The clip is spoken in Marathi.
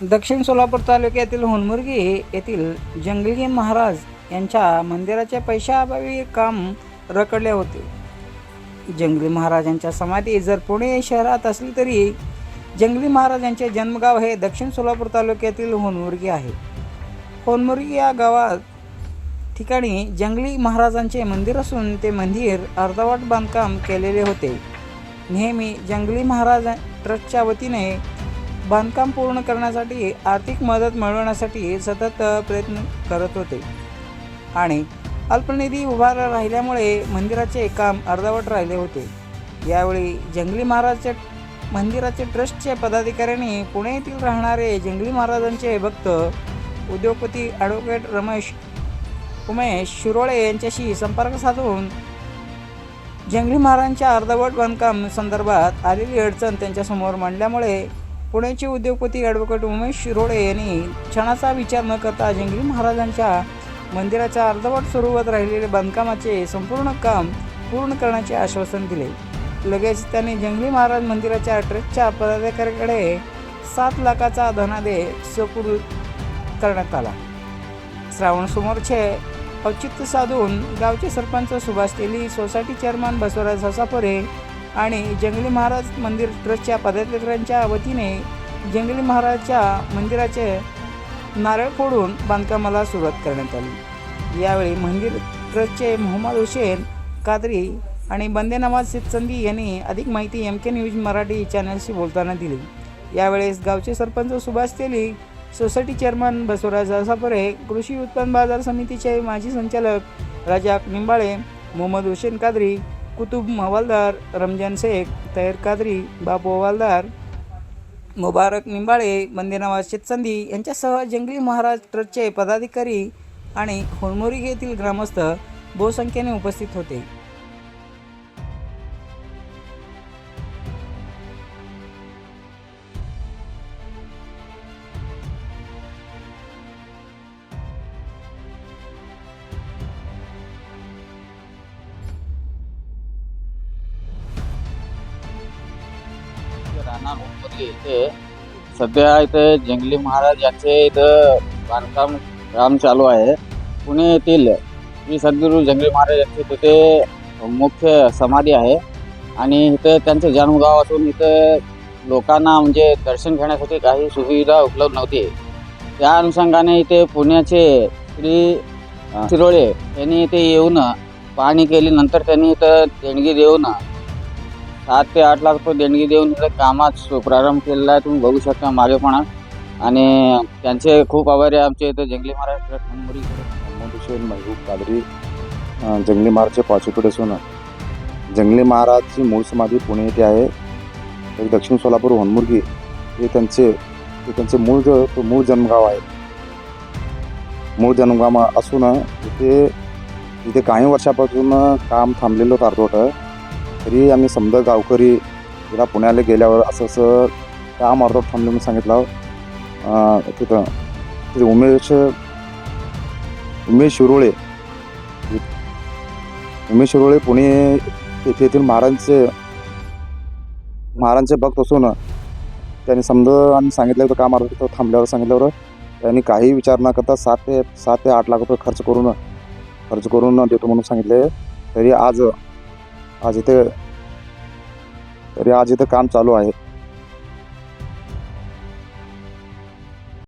दक्षिण सोलापूर तालुक्यातील होनमुर्गी येथील जंगली महाराज यांच्या मंदिराच्या पैशाअभावी काम रखडले होते. जंगली महाराजांच्या समाधी जर पुणे शहरात असली तरी जंगली महाराजांचे जन्मगाव हे दक्षिण सोलापूर तालुक्यातील होनमुर्गी आहे. होनमुर्गी या गावात ठिकाणी जंगली महाराजांचे मंदिर असून ते मंदिर अर्धवट बांधकाम केलेले होते. नेहमी जंगली महाराज ट्रस्टच्या वतीने बांधकाम पूर्ण करण्यासाठी आर्थिक मदत मिळवण्यासाठी सतत प्रयत्न करत होते. आणि अल्पनिधी उभा राहिल्यामुळे मंदिराचे काम अर्धवट राहिले होते. यावेळी जंगली महाराजच्या मंदिराचे ट्रस्टचे पदाधिकाऱ्यांनी पुणे येथील राहणारे जंगली महाराजांचे भक्त उद्योगपती ॲडव्होकेट रमेश उमेश शिरोळे यांच्याशी संपर्क साधून जंगली महाराजांच्या अर्धवट बांधकाम संदर्भात आलेली अडचण त्यांच्यासमोर मांडल्यामुळे पुण्याचे उद्योगपती ॲडव्होकेट उमेश शिरोळे यांनी क्षणाचा विचार न करता जंगली महाराजांच्या मंदिराच्या अर्धवट स्वरूपात राहिलेले बांधकामाचे संपूर्ण काम पूर्ण करण्याचे आश्वासन दिले. लगेच त्यांनी जंगली महाराज मंदिराच्या ट्रस्टच्या पदाधिकाऱ्याकडे सात लाखाचा धनादेश सुपूर्द करण्यात आला. श्रावण समोरचे औचित्य साधून गावचे सरपंच सुभाष तेली सोसायटी चेअरमन बसवराज हसापुरे आणि जंगली महाराज मंदिर ट्रस्टच्या पदाधिकाऱ्यांच्या वतीने जंगली महाराजच्या मंदिराचे नारळ फोडून बांधकामाला सुरुवात करण्यात आली. यावेळी मंदिर ट्रस्टचे मोहम्मद हुसेन कादरी आणि बंदे नवाज सिद्धसंधी यांनी अधिक माहिती एम के न्यूज मराठी चॅनलशी बोलताना दिली. यावेळेस गावचे सरपंच सुभाष तेली सोसायटी चेअरमन बसवराज असापुरे कृषी उत्पन्न बाजार समितीचे माजी संचालक राजा निंबाळे मोहम्मद हुसेन कादरी कुतुब हवालदार रमजान शेख तैर कादरी बापू हवालदार मुबारक निंबाळे बंदेनवाज शेतसंधी यांच्यासह जंगली महाराज ट्रस्टचे पदाधिकारी आणि होनमुरी येथील ग्रामस्थ बहुसंख्येने उपस्थित होते. राहणार होतमध्ये इथे. सध्या इथे जंगली महाराज यांचे इथं बांधकाम काम चालू आहे. पुणे येथील श्री सद्गुरू जंगली महाराज यांचे तिथे मुख्य समाधी आहे. आणि इथे त्यांचं जन्मगाव असून इथे लोकांना म्हणजे दर्शन घेण्यासाठी काही सुविधा उपलब्ध नव्हती. त्या अनुषंगाने इथे पुण्याचे श्री शिरोळे यांनी इथे येऊन पाहणी केली. नंतर त्यांनी इथं देणगी देऊन सात ते आठ लाख रुपये देणगी देऊन इथं कामात प्रारंभ केलेला आहे. तुम्ही बघू शकता मागेपणा. आणि त्यांचे खूप आभारी आहे. आमचे इथं जंगली महाराज हुसेन महबूब कादरी जंगली महाराजचे पाचवे सोनं. असून जंगली महाराजची मूळ समाधी पुणे येथे आहे. तर दक्षिण सोलापूर होनमुर्गी हे त्यांचे हे त्यांचे मूळ ज- मूळ जन्मगाव आहे. मूळ जन्मगाव असून इथे इथे काही वर्षापासून काम थांबलेलं होतं अर्धवट. तरी आम्ही समजा गावकरी तिला पुण्याला गेल्यावर असं असं काम अर्धवट थांबलं मी सांगितलं. तिथं तिथे उमेश उमेश शिरोळे. उमेश शिरोळे पुणे येथे येथील महाराजांचे महाराजांचे भक्त असून त्यांनी समजा आम्ही सांगितलं होतं काम अर्ध थांबल्यावर सांगितल्यावर त्यांनी काही विचार न करता सात ते सात ते आठ लाख रुपये खर्च करून खर्च करून देतो म्हणून सांगितले. तरी आज आज इथे तरी आज इथं काम चालू आहे.